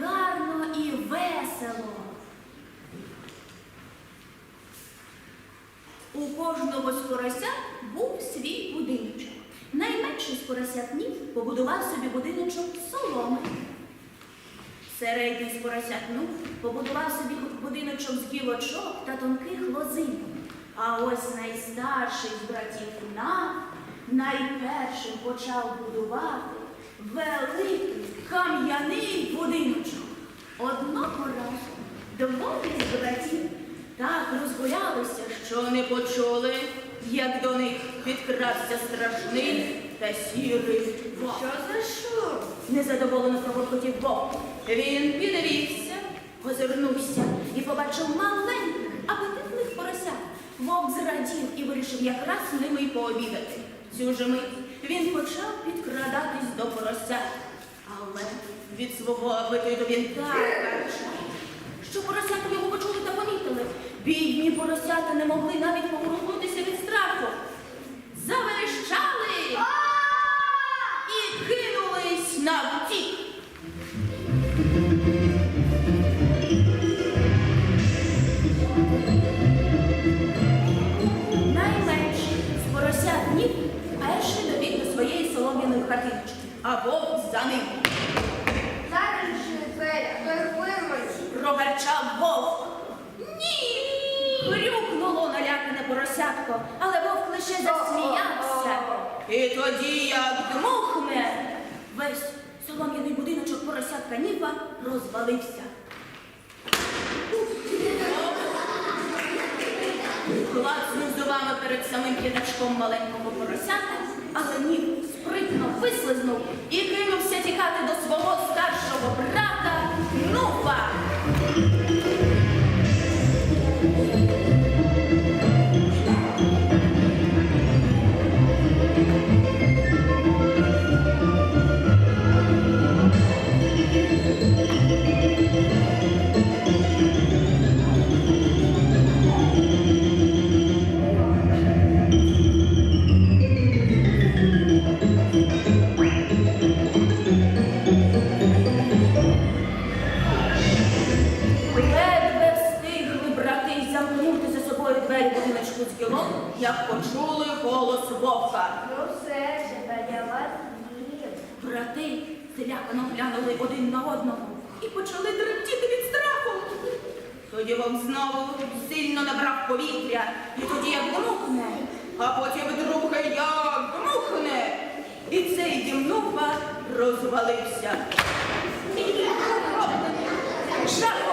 гарно і весело. У кожного з поросят був свій будиночок. Найменший з побудував собі будиночок соломи. Середній з побудував собі будиночок з гілочок та тонких лозинок. А ось найстарший з братів Нав найпершим почав будувати великий кам'яний будиночок. Одного разу двоє з братів так розгулялися, що не почули, як до них підкрався страшний та сірий вовк. Що за що? Незадоволено пробуркотів вовк. Він підвівся, озирнувся і побачив маленьких, апетитних поросят. Вовк зрадів і вирішив якраз ними й пообідати. Цю же мить він почав підкрадатись до поросят. Але від свого апетиту він так гарчав, що поросята його почули та помітили. Бідні поросята не могли навіть поворухнутися від страху. Заверещали Клацнув зубами перед самим п'ятачком маленького поросята, але ні, спритно вислизнув і кинувся тікати до свого старшого брата Нуфа. Глянули один на одного і почали тремтіти від страху. Тоді вам знову сильно набрав повітря, і тоді як дмухне, а потім друге як дмухне. І цей дімнуха розвалився. Поросята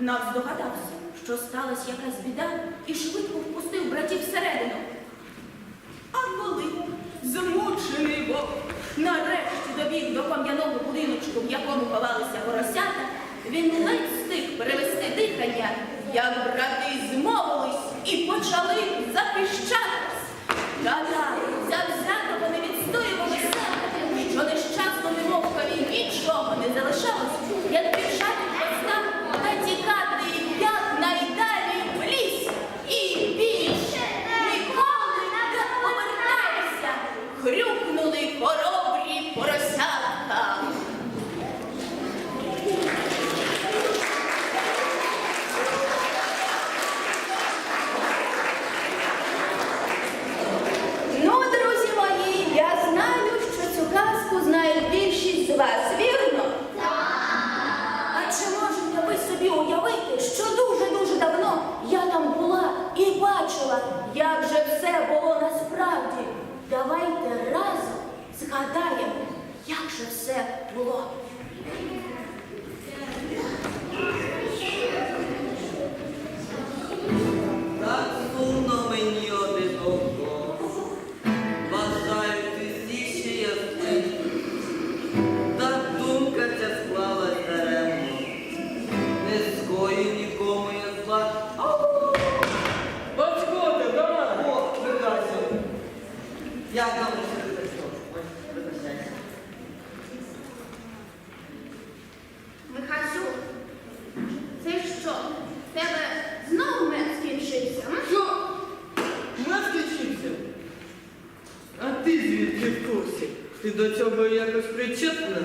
Нав здогадався, що сталася якась біда, і швидко впустив братів всередину. А коли змучений вовк нарешті добіг до кам'яного будиночку, в якому ховалися поросята, він ледь встиг перевести дихання, як брати змовились і почали захищатись. Та-та, ти звідки в курсі? Ти до цього якось причетна?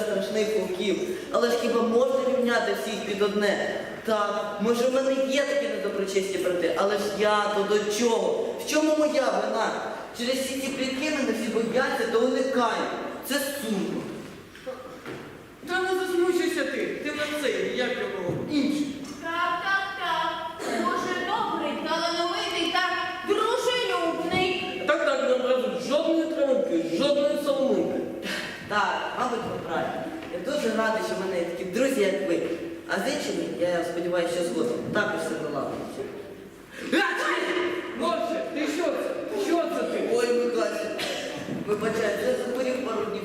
страшних вовків. Але ж хіба можна рівняти всіх під одне? Так, може в мене є такі недоброчисті брати, але ж я то до чого? В чому моя вина? Через всі ці плітки мене всі бояться, то уникають. Це сумно. Та не засмучуйся ти, ти на це, як його. Так, мабуть, ви праві. Я дуже радий, що в мене є такі друзі, як ви. А з іншими, я сподіваюся, що згодом. Також все налагодиться. Може, ти що це? Що це ти? Ой, Микась. Вибачай, я захворів пару днів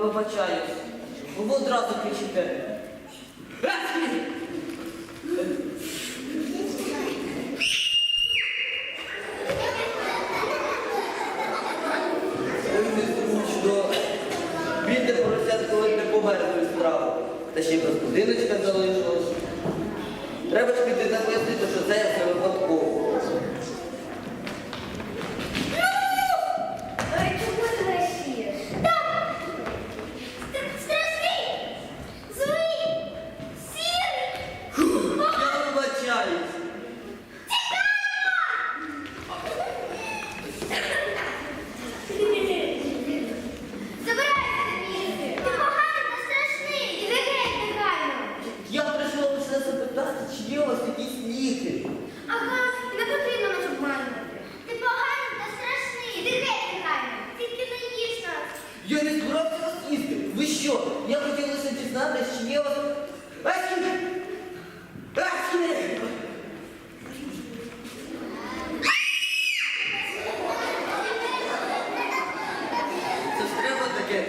вибачаюсь, бо ви одразу кричите. Бідне поросят, коли не померзли справу, та ще й без будиночка залишилась. Треба ж піти заплатити, що це все випадково.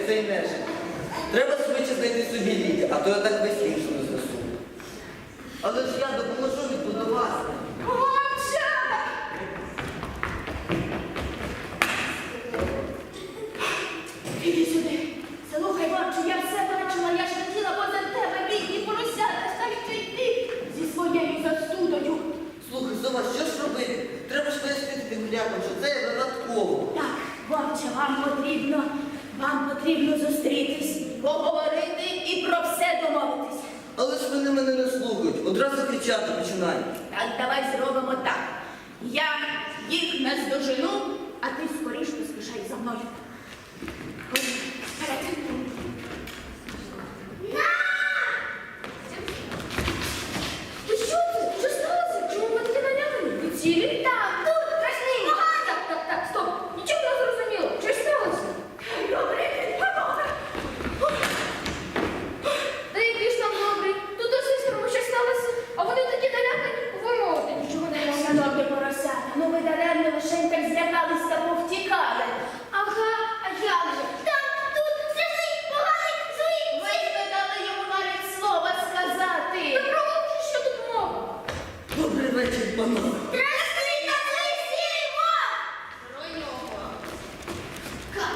цей нежить. Треба швидше знайти собі ліки, а то я так весь ліжу не знесу. Але ж я допоможу відбудувати. Мовчана! Слухай, бабче, я все бачила, я ж летіла поза тебе, бідні поросята, став ще йти зі своєю застудою. Слухай, Зова, що ж робити? Треба ж пояснити тим глякам, що це я додатково. Так, бабче, вам потрібно вам потрібно зустрітись, поговорити і про все домовитись. Але ж вони мене не слухають, одразу кричати починають. Так, давай зробимо так. Я їх наздожену, а ти скоріш поспішай за мною. Ви що це? Що сталося? Чому ви такі налягані? Ви цілі? Так, тут страшний. Так, так, так, стоп. Нічого не зрозуміло. Що ж сталося? Добре, добре. Та який ж там добрий? Тут до сестрами що сталося, а вони такі налякані, вимовити нічого не можна. Шановні поросята, ну ви даремно лише так злякались та повтікали. Ага, а як же? Там, тут, страшний, поганий, злий. Ви ж не дали йому навіть слова сказати. Та промовчи, що тут мова. Добрий вечір, панове. Страшний та злий сірий вовк! Про нього. Как?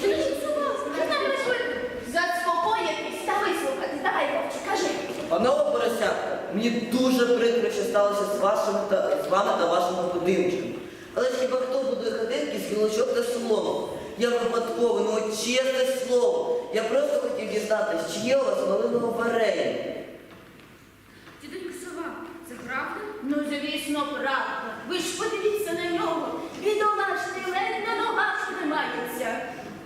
Що ж це у вас? Що там робити? Заспокоїтесь та вислухати. Давай, Вовче, кажи. Панове поросятка, мені дуже прикро, що сталося з, вашим та, з вами та вашими будинками. Але ж хіба хто будує хатинки з гілочок та солому? Я випадково, ну от чесне слово. Я просто хотів дізнатися, чи є у вас малинове варення. Тітонька сова, це правда? Ну, звісно, правда. Ви ж подивіться на нього. Бідолашний ледь на ногах тримається.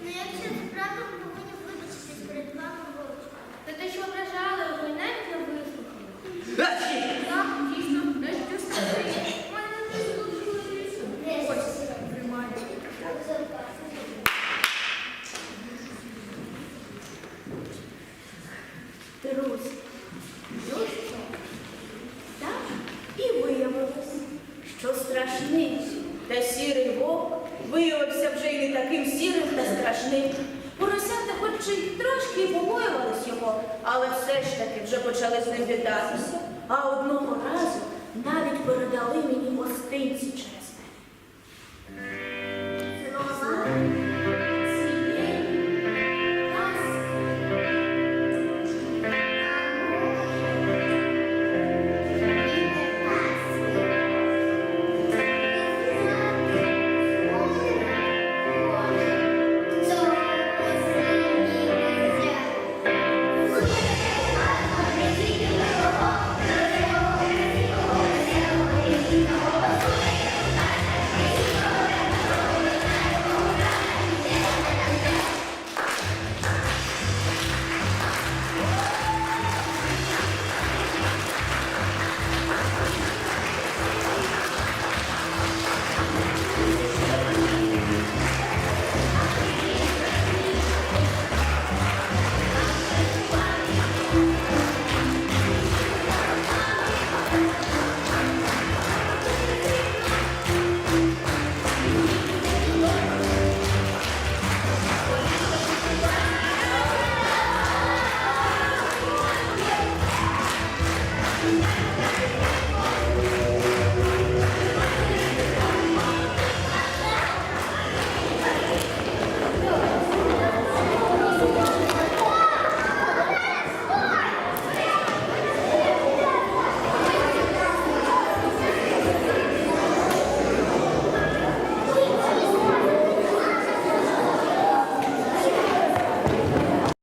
Ну, якщо це правда, ми повинні вибачитись перед вами вовчика. Та те, що ображали, ви навіть не вислухали. Гачі! Так, дійсно, не що сказати. У мене не тут лісу. Ось, тримайте. Друзі, ну що? Так і виявилось, що страшний та сірий вовк виявився вже й не таким сірим та страшним. Поросята хоч і трошки побоювались його, але все ж таки вже почали з ним вітатися. А одного разу навіть передали мені гостинці